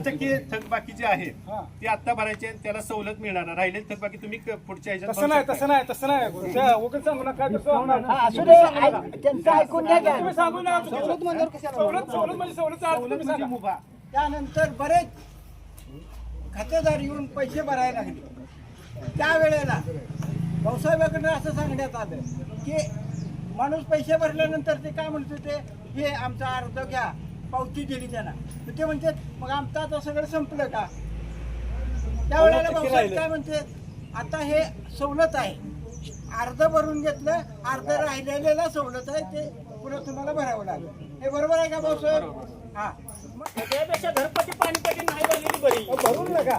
पन्नास टक्के थकबाकी जे आहे हा. ते आता भरायचे त्याला सवलत मिळणार नाही. राहिलेली थकबाकी तुम्ही पुढच्या ह्याच्यात तसं नाही. तसं नाही तसं नाही त्या सांगू नका तसं होणार हा, नाही. असू दे ऐक- त्यांचं ऐकून घ्या की. तुम्ही सांगू नका चुकीचं. सवलत सवलत म्हणजे सवलत अर्थ तुम्ही सांगा. मुभा त्यानंतर बरेच खातेदार येऊन पैसे भरायला लागले त्यावेळेला भाऊसाहेबांकडे असं सांगण्यात आलं की माणूस पैसे भरल्यानंतर ते काय म्हणत होते हे आमचा अर्ज घ्या पावती दिली त्यांना तर ते म्हणते मग आमचं आता सगळं संपलं का त्यावेळेला भाऊसाहेब काय म्हणते आता हे सवलत आहे अर्ध भरून घेतलं अर्ध राहिलेल्याला सवलत आहे ते पुन्हा तुम्हाला भरावं लागेल हे बरोबर आहे का भाऊसाहेब हा मग त्यापेक्षा घरपट्टी पाणीपट्टी नाही भरलेली बरी भरून नका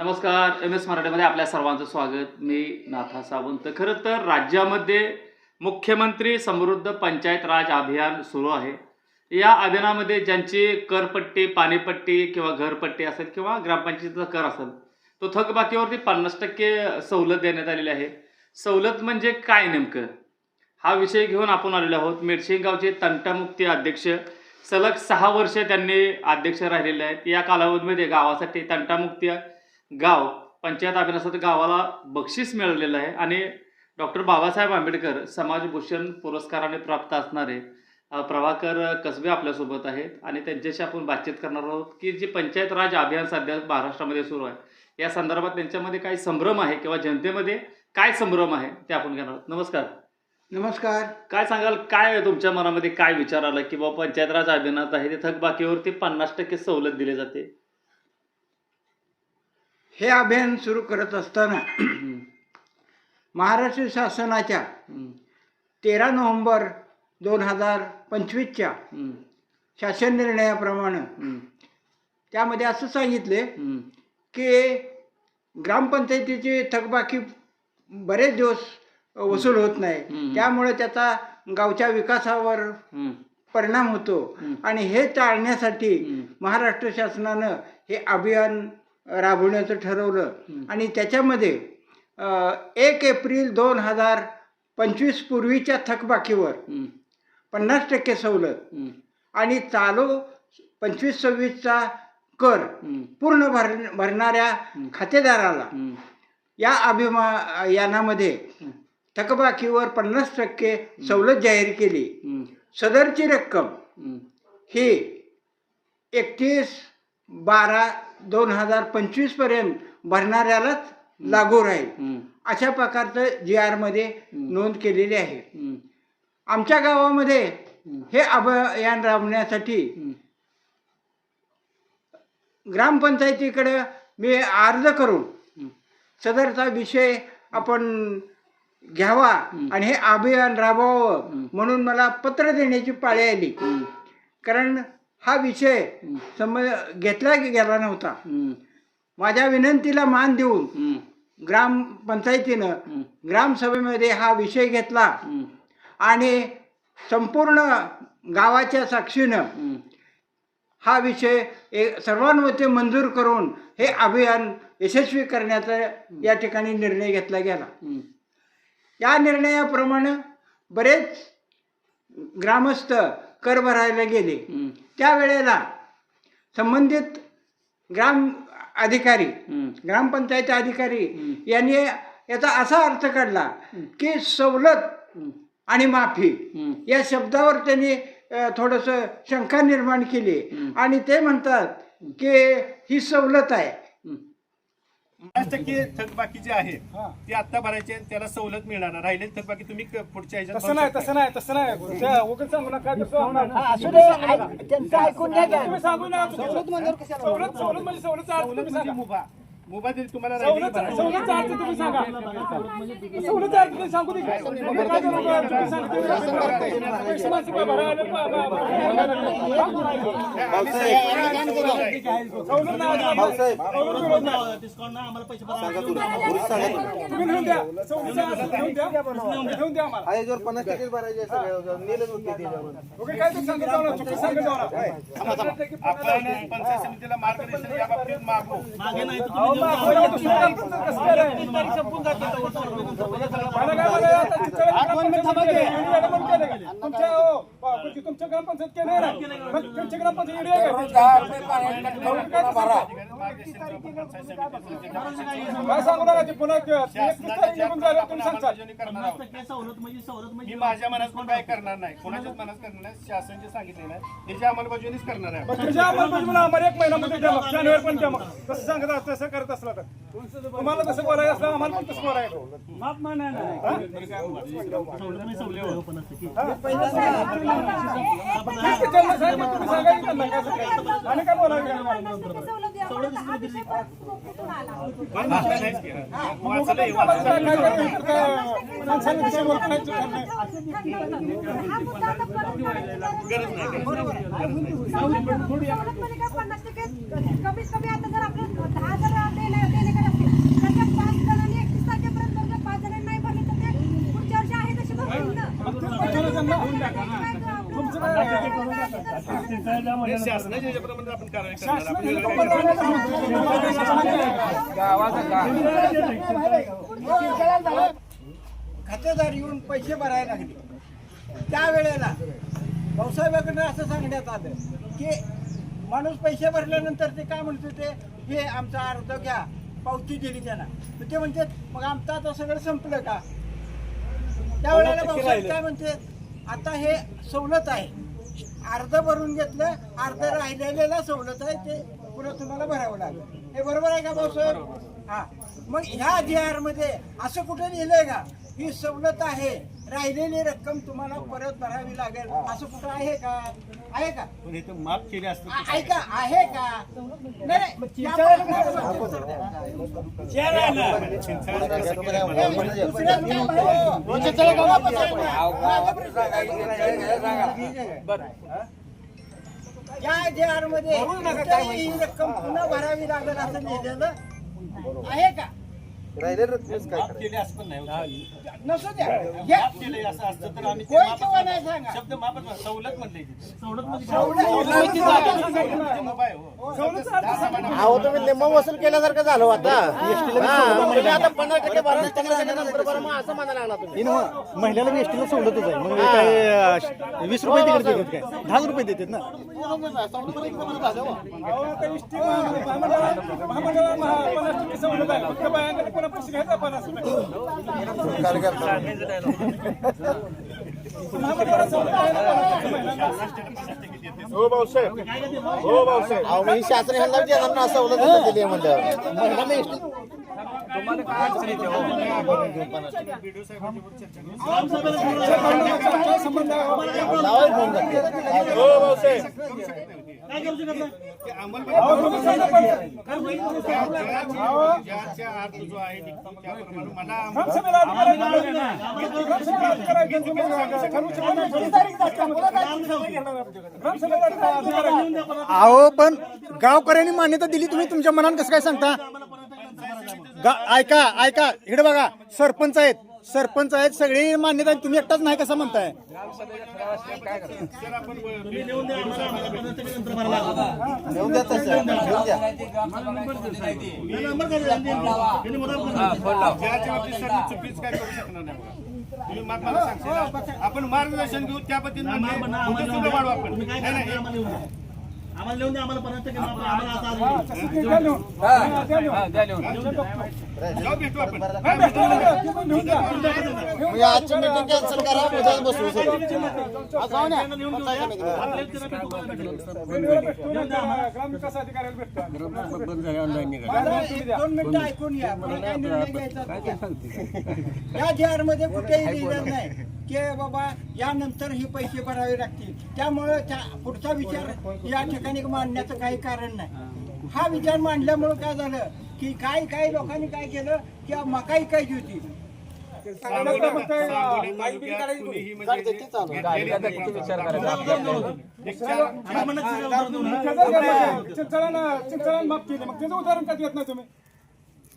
नमस्कार एम एस मराठीमध्ये आपल्या सर्वांचं स्वागत. मी नाथा सावंत. खरं तर राज्यामध्ये मुख्यमंत्री समृद्ध पंचायत राज अभियान सुरू आहे. या अभियानामध्ये ज्यांची करपट्टी पाणीपट्टी किंवा घरपट्टी असेल किंवा ग्रामपंचायतीचा कर असेल तो थकबाकीवरती पन्नास टक्के सवलत देण्यात आलेली आहे. सवलत म्हणजे काय नेमकं? हा विषय घेऊन आपण आलेलो आहोत. मिरशिंगावचे तंटामुक्ती अध्यक्ष सलग सहा वर्ष त्यांनी अध्यक्ष राहिलेले आहेत. या कालावधीमध्ये गावासाठी तंटामुक्ती गाव पंचायत अभियानासाठी गावाला बक्षीस मिळालेलं आहे. आणि डॉक्टर बाबासाहेब आंबेडकर समाजभूषण पुरस्काराने प्राप्त असणारे प्रभाकर कसबे आपल्यासोबत आहेत. आणि त्यांच्याशी आपण बातचीत करणार आहोत की जे पंचायत राज अभियान सध्या महाराष्ट्रामध्ये सुरू आहे. या संदर्भात त्यांच्यामध्ये काय संभ्रम आहे किंवा जनतेमध्ये काय संभ्रम आहे ते आपण घेणार आहोत. नमस्कार. नमस्कार. काय सांगाल? काय आहे तुमच्या मनामध्ये? काय विचार आला की बाबा पंचायत राज अभियानात आहे ते थकबाकीवरती पन्नास टक्के सवलत दिली जाते. हे अभियान सुरू करत असताना महाराष्ट्र शासनाच्या तेरा नोव्हेंबर दोन हजार पंचवीसच्या शासन निर्णयाप्रमाणे त्यामध्ये असं सांगितले की ग्रामपंचायतीची थकबाकी बरेच दिवस वसूल होत. नाही. त्यामुळे त्याचा गावच्या विकासावर परिणाम होतो. आणि हे टाळण्यासाठी. महाराष्ट्र शासनानं हे अभियान राबवण्याचं ठरवलं. आणि त्याच्यामध्ये एक एप्रिल दोन हजार पंचवीस पूर्वीच्या थकबाकीवर पन्नास टक्के सवलत. आणि चालू पंचवीस सव्वीसचा कर पूर्ण भर भरणाऱ्या खातेदाराला. या अभियानामध्ये हम्म. थकबाकीवर पन्नास टक्के सवलत जाहीर केली. सदरची रक्कम ही एकतीस बारा दोन हजार पंचवीसपर्यंत भरणाऱ्यालाच लागू राहील. अशा प्रकारचं जी आरमध्ये नोंद केलेली आहे. आमच्या गावामध्ये. हे अभियान राबवण्यासाठी ग्रामपंचायतीकडे मी अर्ज करून. सदरचा विषय आपण घ्यावा आणि हे अभियान राबवावं म्हणून मला पत्र देण्याची पाळी आली. कारण हा विषय सम घेतला गेला नव्हता. माझ्या विनंतीला मान देऊन ग्रामपंचायतीनं ग्रामसभेमध्ये हा विषय घेतला. आणि संपूर्ण गावाच्या साक्षीनं. हा विषय सर्वानुमते मंजूर करून हे अभियान यशस्वी करण्याचा या ठिकाणी निर्णय घेतला गेला. या निर्णयाप्रमाणे बरेच ग्रामस्थ कर भरायला गेले त्यावेळेला संबंधित ग्राम अधिकारी ग्रामपंचायत अधिकारी. यांनी याचा असा अर्थ काढला की सवलत आणि माफी. या शब्दावर त्यांनी थोडंसं शंका निर्माण केली. आणि ते म्हणतात की ही सवलत आहे. टक्के थकबाकी जे आहे हा. ते आता भरायचे त्याला सवलत मिळणार नाही. राहिलेली थकबाकी तुम्ही क- पुढच्या ह्याच्यात तसं नाही. तसं नाही तसं नाही त्या सांगू नका तसं होणार नाही. हा, असू दे ऐक- त्यांचं ऐकून घ्या की. तुम्ही सांगू नका. सवलत सवलत म्हणजे सवलत सवलत तुम्ही म्हणजे सांगा मुभा मुभा दिली तुम्हाला. सवलतचा अर्थ तुम्ही सांगा अर्थ तुम्ही दे पन्नास टक्के भरायचे आपण पंचायत समितीला मार्गदर्शन या बाबतीत मागू अहो, मग आपण तुमच्या हो, प- म्हणजे तुमच्या ग्रामपंचायत केलं आहे ना? मग तुमच्या ग्रामपंचायत ईडी आहे का? काय सांगू नका ते? पुन्हा ते- ते एकतीस तारीख निघून झाल्यावर तुम्ही सांगताल. मी माझ्या मनात पण काय करणार नाही कोणाच्याच मनात करणार नाही शासन जे सांगितले ना त्याची अंमलबजावणीच करणार आहे. मग तुझ्या अंमलबजावणीला आम्हाला एक महिन्यामध्ये द्या मग जानेवारी पण द्या मग. तसं सांगत असं तसं करत असलं तर. तुम्हाला तसं बोलायचं असलं आम्हाला पण तसं बोलायचं. माफ पण. नाही कमीत कमी आता जर आपलं दहा तर त्या पाच जणांनी एकतीस तारखेपर्यंत जर पाच जणांनी नाही भरले तर ते पुढच्या वर्षी आहे तसे भरतील ना. खातेदार येऊन पैसे भरायला लागले. त्यावेळेला भाऊसाहेबांकडे असं सांगण्यात आलं की माणूस पैसे भरल्यानंतर ते काय म्हणत होते? हे आमचा अर्ज घ्या. पावती दिली त्यांना. तर ते म्हणते मग आमचं आता सगळं संपलं का? त्यावेळेला भाऊसाहेब काय म्हणते? आता हे सवलत आहे. अर्ध भरून घेतलं अर्ध राहिलेला सवलत आहे ते पुन्हा तुम्हाला भरावं लागेल. हे बरोबर आहे का भाऊसाहेब हा. मग ह्या जी आरमध्ये असं कुठे लिहिलंय का? ही सवलत आहे. राहिलेली रक्कम तुम्हाला परत भरावी लागेल. असं कुठं आहे का? आहे का? पण इथं माफ केले असतं ऐका आहे का? नाही, या जे आरमध्ये ही रक्कम पुन्हा भरावी लागेल असं लिहिलेलं आहे का? राहिले रत्नेच काय माफ केले असं पण नाही होत. नसू द्या घ्या. माफ केले असं असतं तर आम्ही ते होय माफच किंवा नाही करणार. सांगा. शब्द माफच करणार. सवलत म्हटले सवलत मोबाईल हो अहो तुम्ही वसूल केल्यासारखं झालं हो आता हा, आता पन्नास टक्के भरा पन्नास टक्के नंतर भरा मग असं म्हणायला लागला तुम्ही महिन्याला एसटीला सवलतच आहे मग काय अं, वीस रुपये तिकडे देतात काय दहाच रुपये देतात ना सवलत आहे फक्त बायांकडे पुन्हा पैसे घ्यायचा पन्नास हो भाऊसाहेब हो भाऊसाहेब अहो ही शासन ह्यांना देणार ना सवलत दिली म्हणल्यावर महिन्याला एसटी काय संबंध आहे? लावायला फोन करते. हो भाऊसाहेब अहो, पण. ज्याच्या अर्थ जो आहे त्याप्रमाणे मला. अहो गावकऱ्यांनी मान्यता दिली तुम्ही तुमच्या मनात कसं काय सांगता गा- ऐका ऐका इकडे बघा सरपंच आहेत सरपंच आहेत सगळे मान्यता तुम्ही एकटाच नाही कसं म्हणताय? घेऊन द्या तसं. घेऊन द्या. ज्याच्या बाबतीत द्या लिहून. हा, द्या लिहून. हा. ते पण लिहून द्या. आजची मीटिंग कॅन्सल करा उद्या बसू सगळं. वेळेवर भेटतो. ना, ग्रामविकास अधिकाऱ्याला भेटतो. मला एक दोन मिनिटं ऐकून घ्या. मला काय निर्णय घ्यायचा तो घ्या. या जी आरमध्ये कुठेही लिहिलं नाही की बाबा यानंतर हे पैसे भरावे लागतील. त्यामुळे त्या- पुढचा विचार या ठिकाणी मांडण्याचं काही कारण नाही. हा विचार मांडल्यामुळे काय झालं? की काही काही लोकांनी काय केलं? की मकाई काय होती. म्हणजे माफ केले. मग त्याचं उदाहरण का देत नाही तुम्ही?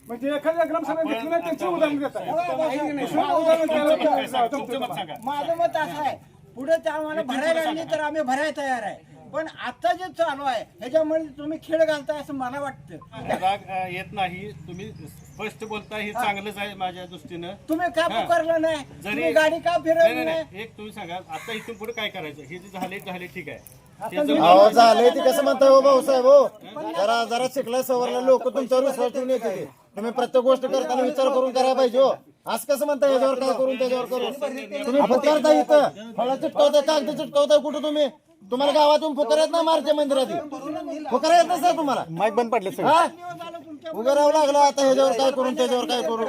म्हणजे एखाद्या ग्रामसभेत घेतलं नाही त्यांचं उदाहरण सांगा. माझं मत असं आहे. पुढे त्या आम्हाला भरायला लागली तर आम्ही भरायला तयार आहे. पण आता जे चालू आहे ह्याच्यामध्ये तुम्ही खेळ घालताय असं मला वाटतं. राग अ, येत नाही. तुम्ही स्पष्ट बोलताय हे चांगलंच आहे माझ्या दृष्टीनं. तुम्ही का हा. पुकारलं नाही? तुम्ही गाडी का नाही फिरवली नाही नाही नाही. एक तुम्ही सांगा आता इथून पुढे काय करायचं? हे जे झाले झाले ठीक आहे. आता हे जर- अहो झालंय ते कसं म्हणताय हो भाऊसाहेब हो? जरा जरा शिकला सवरला लोक तुमच्यावर विश्वास ठेवून येते ते. तुम्ही प्रत्येक गोष्ट करताना विचार करून करायला पाहिजे हो. असं कसं म्हणताय याच्यावर काय करून त्याच्यावर करून तुम्ही फुकारता इथं. फळा चिटकवताय कागद चिटकवताय कुठं तुम्ही? तुम्हाला गावातून फुकार येत ना मारच्या मंदिरात? फुकार येत नसतं तुम्हाला? माईक बंद पडले उभं राहावं लागलं आता ह्याच्यावर काय करून त्याच्यावर काय करू?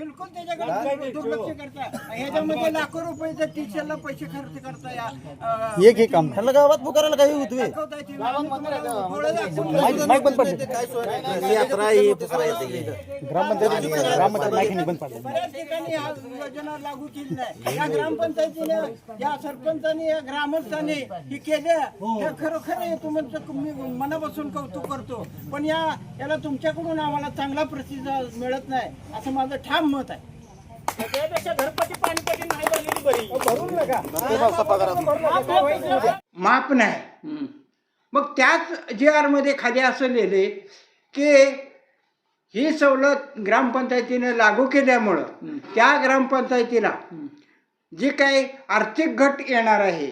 बिलकुल त्याच्याकडे दुर्लक्ष करता. ह्याच्यामध्ये लाखो रुपयाचे टीचरला पैसे खर्च करता या एक हे काम ह्याला गावात फुकारायला काही होत बंद पडले. यात्रा ही फुकरा येते. ग्रामपंचायत ग्रामपंचायत माईक बंद पडले बऱ्याच ठिकाणी ह्या योजना लागू केली नाही. या ग्रामपंचायतीने या सरपंचांनी या ग्रामस्थांनी ही केल्या हे खरोखर हे तुमचं मी मनापासून कौतुक करतो. पण या याला तुमच्याकडून आम्हाला चांगला प्रतिसाद मिळत नाही. असं माझं ठाम मत आहे. माप नाही. मग त्याच जी आरमध्ये खाली असं लिहिले की ही सवलत ग्रामपंचायतीने लागू केल्यामुळं त्या ग्रामपंचायतीला जी काही आर्थिक घट येणार आहे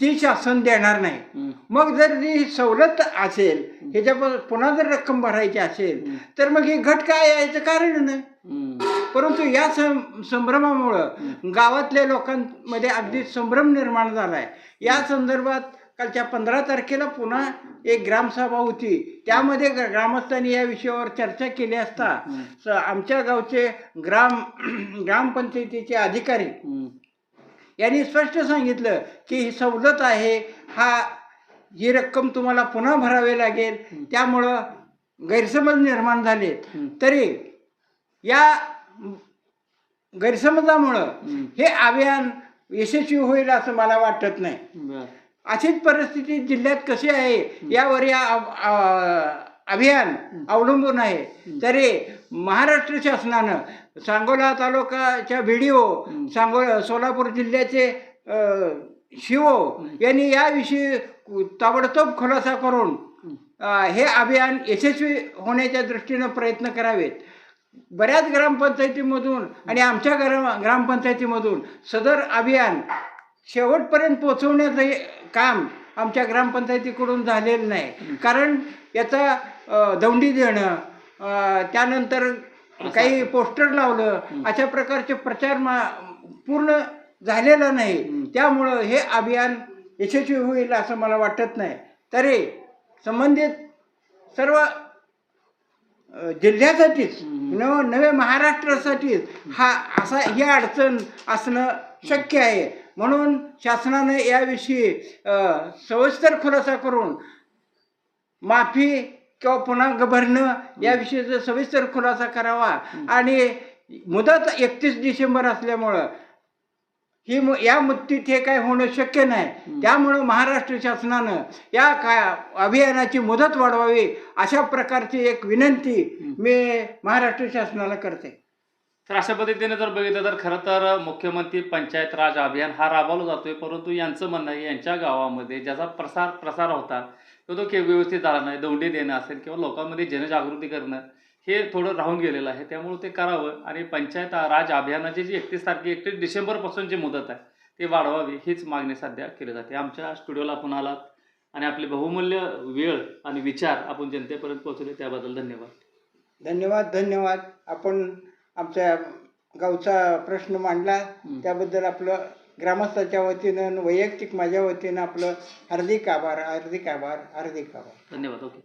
ती शासन देणार नाही. मग जर ही सवलत असेल ह्याच्यापासून पुन्हा जर रक्कम भरायची असेल तर मग ही घट काय यायचं कारण नाही. परंतु या संभ्रमामुळं गावातल्या लोकांमध्ये अगदी संभ्रम निर्माण झालाय. या संदर्भात कालच्या पंधरा तारखेला पुन्हा एक ग्रामसभा होती. त्यामध्ये ग्रामस्थांनी या विषयावर चर्चा केली असता आमच्या गावचे ग्राम ग्रामपंचायतीचे अधिकारी. यांनी स्पष्ट सांगितलं की ही सवलत आहे हा ही रक्कम तुम्हाला पुन्हा भरावी लागेल. त्यामुळं गैरसमज निर्माण झाले. तरी या गैरसमजामुळं हे अभियान यशस्वी होईल असं मला वाटत नाही. अशीच परिस्थिती जिल्ह्यात कशी आहे यावर या अभियान अवलंबून आहे. तरी महाराष्ट्र शासनानं सांगोला तालुक्याच्या व्हिडिओ सांगो सोलापूर जिल्ह्याचे शिवो यांनी याविषयी ताबडतोब खुलासा करून हे अभियान यशस्वी होण्याच्या दृष्टीनं प्रयत्न करावेत. बऱ्याच ग्रामपंचायतीमधून आणि आमच्या ग्राम ग्रामपंचायतीमधून सदर अभियान शेवटपर्यंत पोहोचवण्याचं हे काम आमच्या ग्रामपंचायतीकडून झालेलं नाही. कारण याचा दौंडी देणं त्यानंतर काही पोस्टर लावलं. अशा प्रकारचे प्रचार मा पूर्ण झालेला नाही. त्यामुळं हे अभियान यशस्वी होईल असं मला वाटत नाही. तरी संबंधित सर्व जिल्ह्यासाठीच नव नवे महाराष्ट्रासाठीच हा असा ही अडचण असणं शक्य आहे. म्हणून शासनानं याविषयी सविस्तर खुलासा करून माफी किंवा पुन्हा भरणं याविषयीचा सविस्तर खुलासा करावा. आणि मुदत एकतीस डिसेंबर असल्यामुळं ही मु- या मुदतीत हे काय होणं शक्य नाही. त्यामुळं महाराष्ट्र शासनानं या का अभियानाची मुदत वाढवावी अशा प्रकारची एक विनंती मी महाराष्ट्र शासनाला करते. तर अशा पद्धतीने जर बघितलं तर खरं तर मुख्यमंत्री पंचायत राज अभियान हा राबवला जातोय. परंतु यांचं म्हणणं आहे यांच्या गावामध्ये ज्याचा प्रसार प्रसार होता तो तो के व्यवस्थित झाला नाही दौंडी देणं असेल किंवा लोकांमध्ये जनजागृती करणं हे थोडं राहून गेलेलं आहे. त्यामुळे ते करावं आणि पंचायत राज अभियानाची जी एकतीस तारखे एकतीस डिसेंबरपासून जी मुदत आहे ते वाढवावी हीच मागणी सध्या केली जाते. आमच्या स्टुडिओला आपण आलात आणि आपले बहुमूल्य वेळ आणि विचार आपण जनतेपर्यंत पोहोचवले त्याबद्दल धन्यवाद. धन्यवाद धन्यवाद. आपण आमच्या गावचा प्रश्न मांडला त्याबद्दल आपलं ग्रामस्थाच्या वतीनं वैयक्तिक माझ्या वतीनं आपलं हार्दिक आभार हार्दिक आभार हार्दिक आभार. धन्यवाद. ओके.